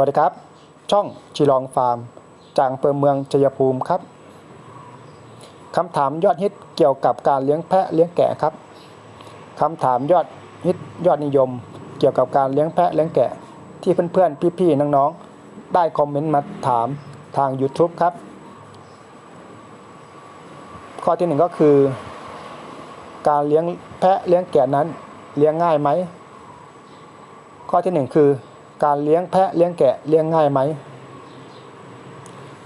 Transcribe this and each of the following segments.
วัสดีครับ ช่องชิลองฟาร์ม จากอำเภอเมืองชัยภูมิครับคำถามยอดฮิตเกี่ยวกับการเลี้ยงแพะเลี้ยงแกะครับคำถามยอดฮิตยอดนิยม เกี่ยวกับการเลี้ยงแพะเลี้ยงแกะ ที่เพื่อนๆพี่ๆน้องๆได้คอมเมนต์มาถามทาง YouTube ครับ ข้อที่หนึ่งก็คือ การเลี้ยงแพะเลี้ยงแกะนั้นเลี้ยงง่ายไหมข้อที่หนึ่งคือ การเลี้ยงแพะเลี้ยงแกะเลี้ยงง่ายไหม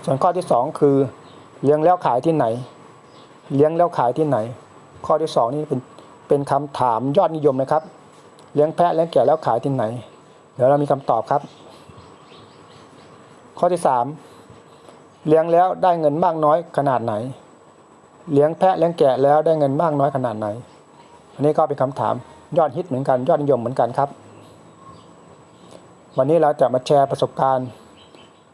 ส่วนข้อที่สองคือ เลี้ยงแล้วขายที่ไหน เลี้ยงแล้วขายที่ไหน ข้อที่สองนี่เป็นเป็นคำถามยอดนิยมนะครับ เลี้ยงแพะเลี้ยงแกะแล้วขายที่ไหน เดี๋ยวเรามีคำตอบครับ ข้อที่สามเลี้ยงแล้วได้เงินมากน้อยขนาดไหน เลี้ยงแพะเลี้ยงแกะแล้วได้เงินมากน้อยขนาดไหน อันนี้ก็เป็นคำถามยอดฮิตเหมือนกันยอดนิยมเหมือนกันครับ วันนี้เราจะมาแชร์ประสบการณ์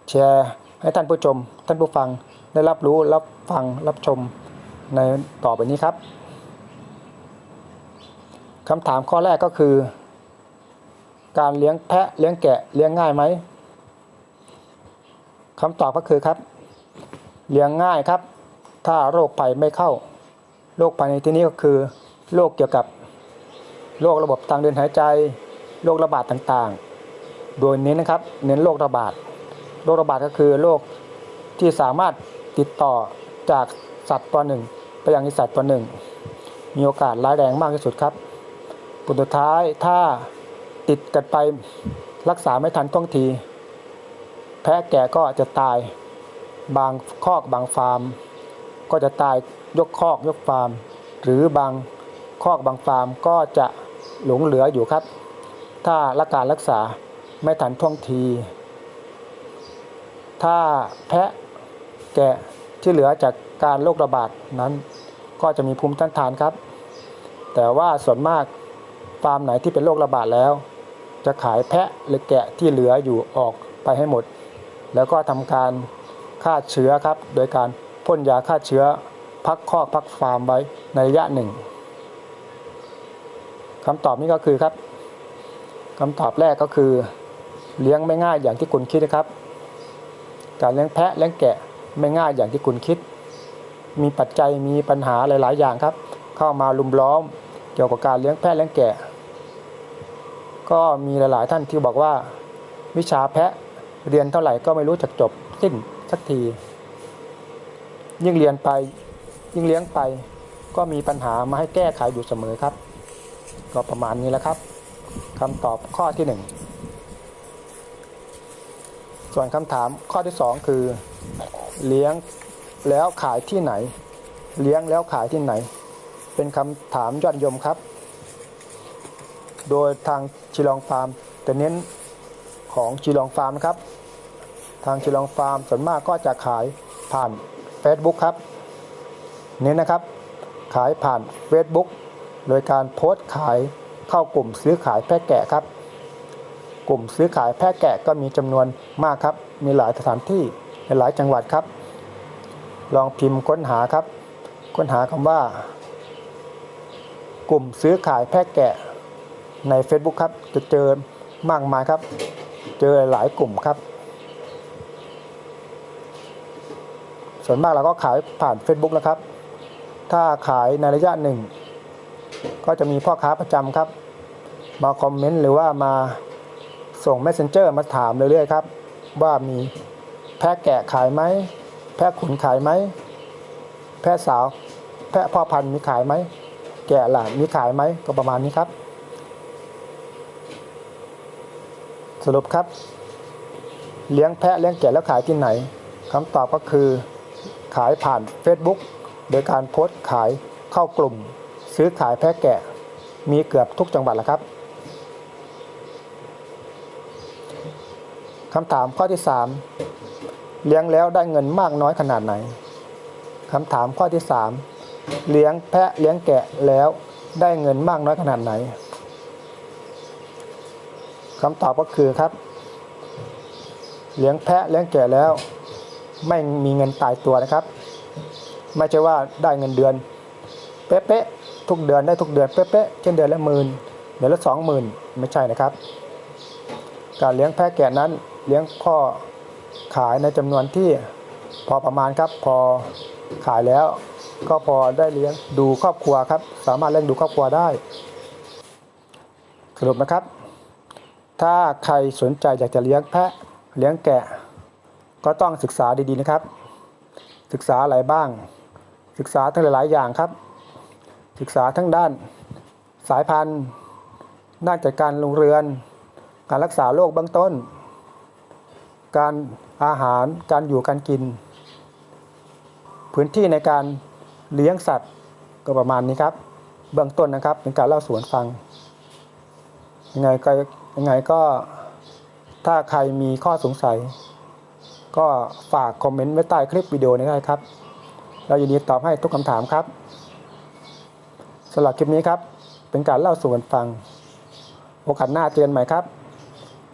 แชร์ให้ท่านผู้ชม ท่านผู้ฟังได้รับรู้รับฟังรับชมในต่อไปนี้ครับคำถามข้อแรกก็คือ การเลี้ยงแพะเลี้ยงแกะเลี้ยงง่ายไหมคำตอบก็คือครับ เลี้ยงง่ายครับ ถ้าโรคภัยไม่เข้าโรคภัยในที่นี้ก็คือโรคเกี่ยวกับโรคระบบทางเดินหายใจโรคระบาดต่างๆ โดยเน้นนะครับเน้นโรคระบาดโรคระบาดก็คือโรคที่สามารถติดต่อจากสัตว์ตัวหนึ่งไปยังอีสัตว์ตัวหนึ่ง มีโอกาสร้ายแรงมากที่สุดครับผลสุดท้ายถ้าติดกันไปรักษาไม่ทันท่วงที แพะแก่ก็จะตายบางคอกบางฟาร์ม ก็จะตายยกคอกยกฟาร์ม หรือบางคอกบางฟาร์มก็จะหลงเหลืออยู่ครับ ถ้ารักการรักษา ไม่ทันท่วงที ถ้าแพะแกะที่เหลือจากการโรคระบาดนั้น ก็จะมีภูมิต้านทานครับ แต่ว่าส่วนมากฟาร์มไหนที่เป็นโรคระบาดแล้ว จะขายแพะหรือแกะที่เหลืออยู่ออกไปให้หมด แล้วก็ทำการฆ่าเชื้อครับ โดยการพ่นยาฆ่าเชื้อพักคอกพักฟาร์มไว้ในระยะหนึ่งคำตอบนี้ก็คือครับคำตอบแรกก็คือ เลี้ยงไม่ง่ายอย่างที่คุณคิดนะครับ การเลี้ยงแพะเลี้ยงแกะไม่ง่ายอย่างที่คุณคิด มีปัจจัยมีปัญหาหลาย ๆ อย่างครับ เข้ามาลุมล้อมเกี่ยวกับการเลี้ยงแพะเลี้ยงแกะ ก็มีหลาย ๆ ท่านที่บอกว่า วิชาแพะเรียนเท่าไหร่ก็ไม่รู้จักจบสิ้นสักที ยิ่งเรียนไปยิ่งเลี้ยงไป ก็มีปัญหามาให้แก้ไขอยู่เสมอครับ ก็ประมาณนี้แหละครับคำตอบข้อที่หนึ่ง ส่วนคำถามข้อที่ 2 คือ เลี้ยงแล้วขายที่ไหน เลี้ยงแล้วขายที่ไหน เป็นคำถามยอดนิยมครับ โดยทางชิลองฟาร์มจะเน้นของชิลองฟาร์มนะครับ ทางชิลองฟาร์มส่วนมากก็จะขายผ่าน Facebook ครับ เน้นนะครับ ขายผ่าน Facebook โดยการโพสต์ขายเข้ากลุ่มซื้อขายแพะแกะครับ กลุ่มซื้อขายแพะแกะก็มีจำนวนมากครับ มีหลายสถานที่ในหลายจังหวัดครับ ลองพิมพ์ค้นหาครับ ค้นหาคำว่า กลุ่มซื้อขายแพะแกะใน Facebook ครับ จะเจอมากมายครับ เจอหลายกลุ่มครับ ส่วนมากเราก็ขายผ่าน Facebook นะครับ ถ้าขายในระยะหนึ่ง ก็จะมีพ่อค้าประจำครับ มาคอมเมนต์หรือว่ามา ส่ง Messenger มาถามเรื่อยๆครับ ว่ามีแพะแกะขายไหม แพะขุนขายไหม แพะสาว แพะพ่อพันธุ์มีขายไหม แกะหลานมีขายไหม ก็ประมาณนี้ครับ สรุปครับ เลี้ยงแพะเลี้ยงแกะแล้วขายที่ไหนคำตอบก็คือขายผ่าน Facebook โดยการโพสต์ขายเข้ากลุ่ม ซื้อขายแพะแกะ มีเกือบทุกจังหวัดแล้วครับ คำถามข้อที่ 3 เลี้ยงแล้วได้เงินมากน้อยขนาดไหนคำถามข้อที่ 3 เลี้ยงแพะเลี้ยงแกะแล้วได้เงินมากน้อยขนาดไหนคำตอบก็คือครับ เลี้ยงแพะเลี้ยงแกะแล้ว ไม่มีเงินตายตัวนะครับ ไม่ใช่ว่าได้เงินเดือน เป๊ะๆทุกเดือนได้ทุกเดือนเป๊ะๆเช่นเดือนละหมื่นเดือนละสองหมื่นไม่ใช่นะครับ การเลี้ยงแพะแกะนั้น เลี้ยงพ่อขายในจำนวนที่พอประมาณครับ พอขายแล้ว ก็พอได้เลี้ยงดูครอบครัวครับ สามารถเลี้ยงดูครอบครัวได้ สรุปนะครับ ถ้าใครสนใจอยากจะเลี้ยงแพะเลี้ยงแกะ ก็ต้องศึกษาดีๆนะครับ ศึกษาอะไรบ้าง ศึกษาทั้งหลายๆอย่างครับ ศึกษาทั้งด้านสายพันธุ์ด้านจัดการโรงเรือน การรักษาโรคเบื้องต้น การอาหารการอยู่การกิน พื้นที่ในการเลี้ยงสัตว์ก็ประมาณนี้ครับ เบื้องต้นนะครับเป็นการเล่าสู่กันฟังยังไงก็ยังไงก็ถ้าใครมีข้อสงสัย ก็ฝากคอมเมนต์ไว้ใต้คลิปวิดีโอนี้ได้ครับ เรายินดีตอบให้ทุกคำถามครับสำหรับคลิปนี้ครับ เป็นการเล่าสู่กันฟัง โอกาสหน้าเจอกันใหม่ครับ